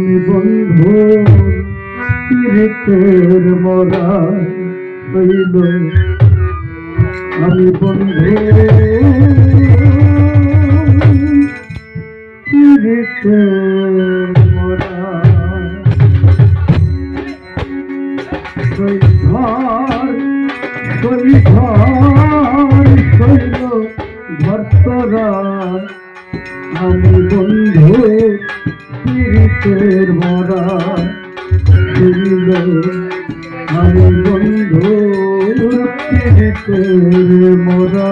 আমি বন্ধু পীড়িতের মরা হইল। আমি বন্ধু পীড়িতের পীড়িতের মরা শুনিল আমি বন্ধু পীড়িতের মরা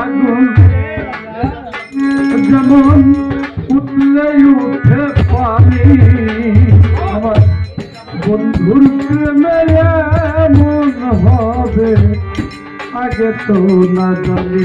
আগুন যেমন উঠলে উঠে পানি। আমার বন্ধুর প্রেমে এমন হবে আগে তো না জানি।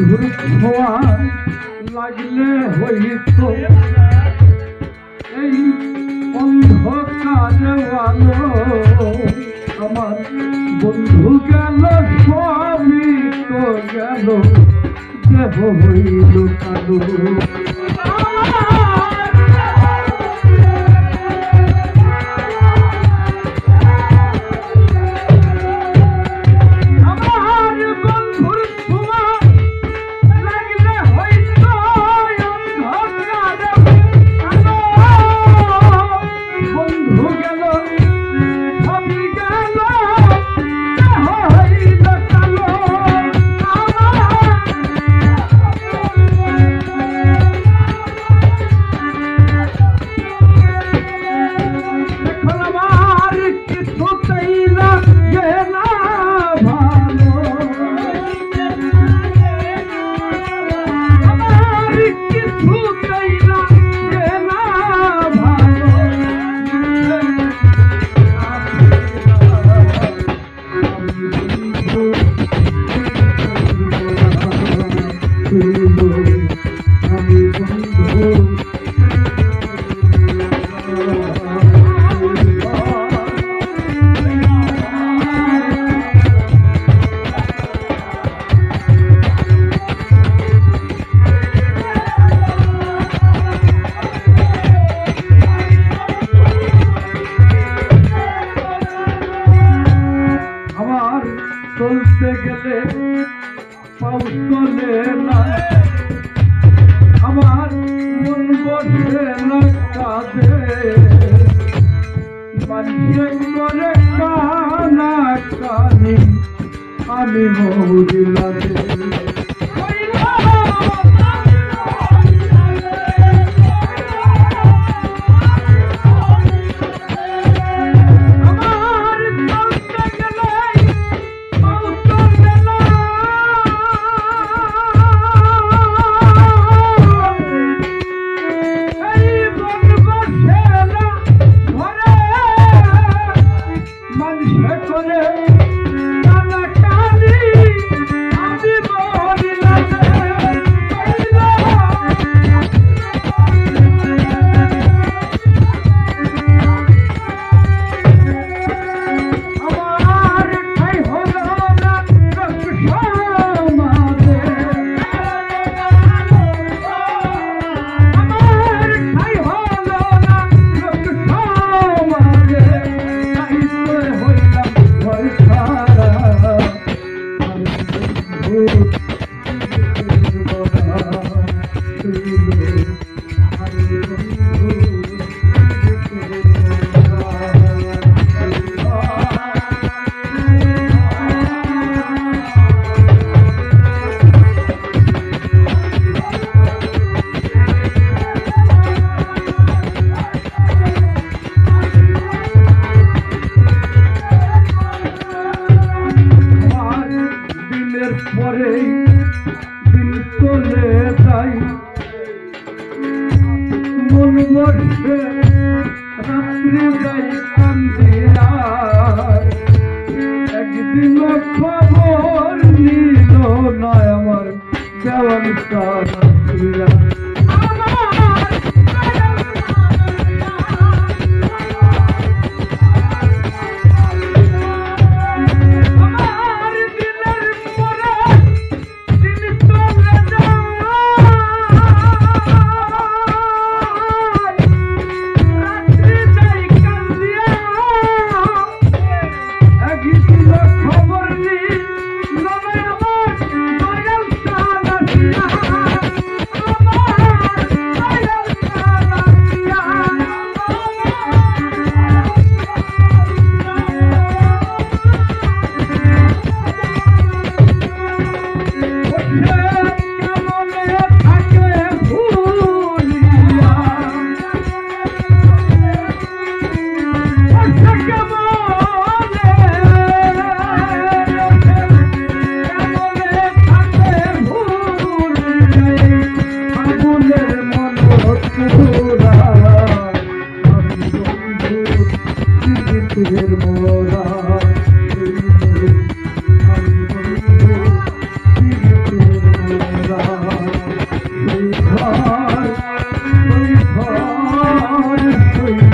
বন্ধুর ছোঁয়া লাগলে হইত এই অন্ধকারে আলো আমার বন্ধু গেল স্বামী তো গেল দেহ হইল কালো করে কানা কানি আমি মৌরি পরে দিন চলে যাই মন বসে রাত্রি যাই কান্দিয়ার একদিন খবর নিল না আমার দেওয়ান কান্দিয়ার Ha ha ha! ঘর